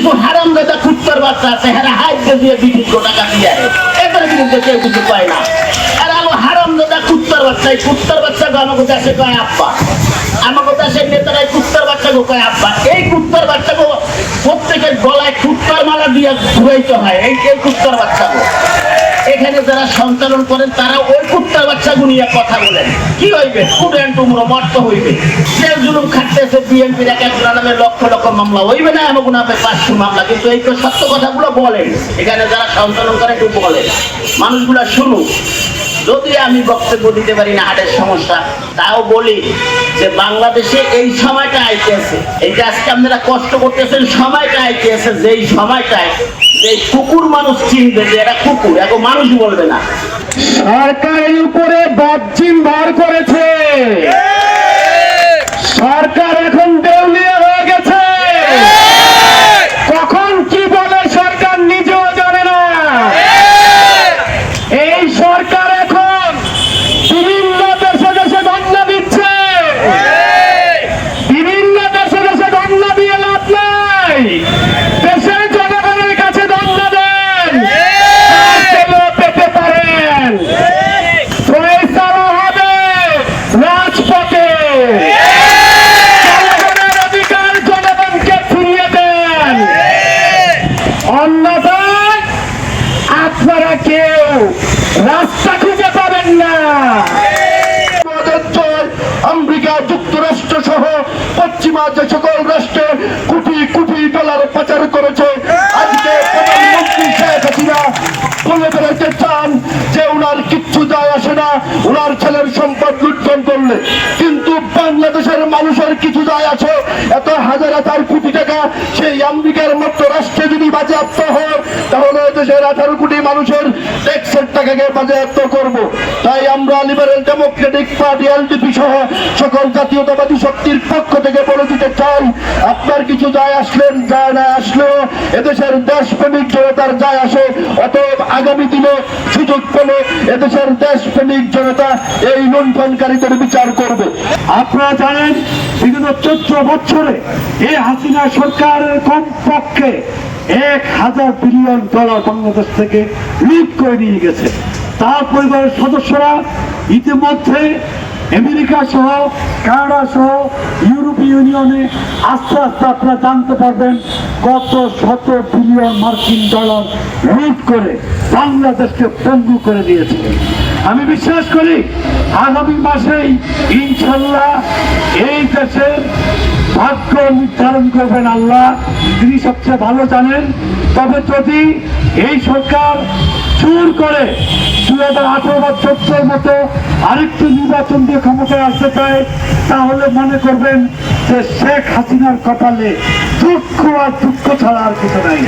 কিছু হারাম দাদা কুত্তর বাচ্চা আছে হ্যাঁ হাইট দিয়ে বিদ্যুৎ টাকা দিয়ে এদের বিরুদ্ধে কেউ কিছু পায় না। আর আলো হারাম দাদা কুত্তর বাচ্চা। এই কুত্তর বাচ্চা কয় সে বাচ্চা গো কয় আব্বা? এই কুত্তর বাচ্চা গো প্রত্যেকের গলায় কুত্তার মালা দিয়ে ঘুরাইতে হয়। এই কুত্তর বাচ্চা গো। এখানে যারা সঞ্চালন করেন, তারা ওই কুত্তার বাচ্চা গুনিয়া কথা বলেন। কি হইবে? স্টুডেন্ট উমরো মর্ত হইবে। জেল জুলুম খাটতেছে বিএনপির এক এক নামে লক্ষ লক্ষ মামলা। হইবে না এমন নামে পাঁচশো মামলা, কিন্তু এই তো সত্য কথাগুলো বলেন। এখানে যারা সঞ্চালন করে একটু বলেন। মানুষগুলা শুনুক। যদি আমি বক্তব্য দিতে পারি না, হাটের সমস্যা, তাও বলি যে বাংলাদেশে এই সময়টা আইতেছে। এই যে আজকে আপনারা কষ্ট করতেছেন, সময়টা আইতেছে। যেই সময়টায় এই কুকুর মানুষ চিনবে যে এটা কুকুর এখন মানুষ বলবে না। সরকারের উপরে বদজিম বার করেছে সরকার এখন দেউলিয়া হয়ে গেছে কখন কি বলে সরকার নিজেও জানে না এই সরকার এখন বিভিন্ন দেশে দেশে দণ্ডা দিচ্ছে বিভিন্ন দেশে দেশে দণ্ডা দিয়ে লাভ নাই দেশের জনগণের কাছে দণ্ডা দেন পেলেও পেতে পারেন ফয়সালা হবে রাজপথে জনগণের অধিকার জনগণকে ফিরিয়ে দেন অন্যথায় আপনারা কেউ রাস্তা খুঁজে পাবেন না। আমেরিকা যুক্তরাষ্ট্র সহ পশ্চিমা যে সকল রাষ্ট্রে কোটি কোটি ডলার পাচার করেছে, আজকে প্রধানমন্ত্রী শেখ হাসিনা বলে বেড়াতে চান যে উনার কিচ্ছু যায় আসে না, উনার ছেলের সম্পদ লুণ্ঠন করলে। কিন্তু বাংলাদেশের মানুষের কিছু যায় আছে, এত হাজার হাজার কোটি টাকা সেই আমেরিকার মতো রাষ্ট্রে যদি বাজেয়াপ্ত হয় তাহলে দেশের আঠারো কোটি মানুষের ট্যাক্সের টাকাকে বাজেয়াপ্ত করব। তাই আমরা লিবারেল ডেমোক্রেটিক পার্টি এলডিপি সহ সকল জাতীয়তাবাদী শক্তির পক্ষ থেকে বলে দিতে চাই, আপনার কিছু যায় আসলেন, যায় না এদেশের দেশপ্রেমিক জনতার যায় আসে, অতএব আগামী দিনে সুযোগ পেলে এদেশের দেশপ্রেমিক জনতা এই লুণ্ঠনকারীদের বিচার করবে। আপনারা জানেন, বিগত চোদ্দ বছরে এই হাসিনা সরকারের কমপক্ষে এক হাজার বিলিয়ন ডলার বাংলাদেশ থেকে লুট করে নিয়ে গেছে। তার পরিবারের সদস্যরা ইতিমধ্যে আমেরিকা সহ, কানাডা সহ ইউরোপীয় ইউনিয়নে আস্তে আস্তে আপনারা জানতে পারবেন কত শত বিলিয়ন মার্কিন ডলার লুট করে বাংলাদেশকে পঙ্গু করে দিয়েছে। আমি বিশ্বাস করি, আগামী মাসেই ইনশাল্লাহ এই দেশের ভাগ্য নির্ধারণ করবেন আল্লাহ। তিনি সবচেয়ে ভালো জানেন, তবে যদি এই সরকার চুর করে দু হাজার আঠারো বা চোদ্দোর মতো আরেকটি নির্বাচন দিয়ে ক্ষমতায় আসতে চায়, তাহলে মনে করবেন যে শেখ হাসিনার কপালে দুঃখ আর দুঃখ ছাড়া আর কিছু নাই।